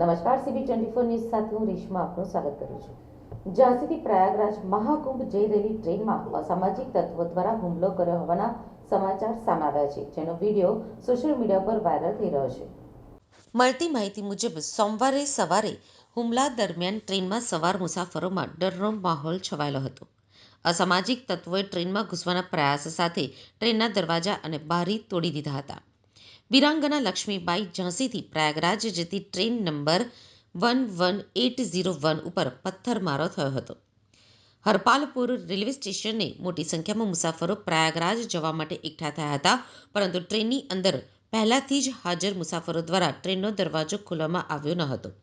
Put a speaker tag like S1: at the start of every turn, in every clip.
S1: નમસ્કાર CB twenty four news સાથે હું રેશમા આપનું સ્વાગત કરું છું. ઝાંસીથી પ્રયાગરાજ મહાકુંભ જઈ રહેલી ટ્રેનમાં અસામાજિક તત્વો દ્વારા હુમલો કર્યો હોવાના સમાચાર સામે આવ્યા છે, જેનો વીડિયો સોશિયલ મીડિયા પર વાયરલ થઈ રહ્યો છે. મળતી માહિતી મુજબ, સોમવારે સવારે હુમલા દરમિયાન ટ્રેનમાં સવાર મુસાફરોમાં ડરનો માહોલ છવાયેલો હતો. અસામાજિક તત્વોએ ટ્રેનમાં ઘૂસવાના પ્રયાસ સાથે ટ્રેનના દરવાજા અને બારી તોડી દીધા હતા. વીરાંગના લક્ષ્મીબાઈ ઝાંસીથી પ્રયાગરાજ જતી train number one one eight zero one ઉપર પથ્થરમારો થયો હતો. હરપાલપુર રેલવે સ્ટેશને મોટી સંખ્યામાં મુસાફરો પ્રયાગરાજ જવા માટે એકઠા થયા હતા, પરંતુ ટ્રેનની અંદર પહેલાથી જ હાજર મુસાફરો દ્વારા ટ્રેનનો દરવાજો ખોલવામાં આવ્યો ન હતો.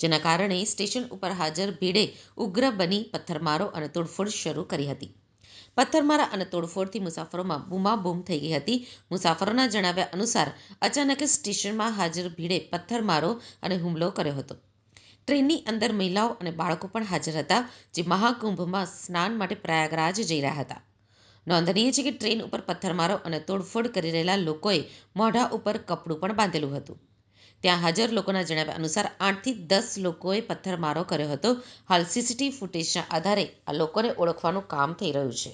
S1: જેના કારણે સ્ટેશન ઉપર હાજર ભીડે ઉગ્ર બની પથ્થરમારો અને તોડફોડ શરૂ કરી હતી. પથ્થરમારા અને તોડફોડથી મુસાફરોમાં બૂમાબૂમ થઈ ગઈ હતી. મુસાફરોના જણાવ્યા અનુસાર, અચાનક સ્ટેશનમાં હાજર ભીડે પથ્થરમારો અને હુમલો કર્યો હતો. ટ્રેનની અંદર મહિલાઓ અને બાળકો પણ હાજર હતા, જે મહાકુંભમાં સ્નાન માટે પ્રયાગરાજ જઈ રહ્યા હતા. નોંધનીય છે કે ટ્રેન ઉપર પથ્થરમારો અને તોડફોડ કરી રહેલા લોકોએ મોઢા ઉપર કપડું પણ બાંધેલું હતું. ત્યાં હાજર લોકોના જણાવ્યા અનુસાર આઠથી દસ લોકોએ પથ્થરમારો કર્યો હતો. હાલ સીસીટીવી ફૂટેજના આધારે આ લોકોને ઓળખવાનું કામ થઈ રહ્યું છે.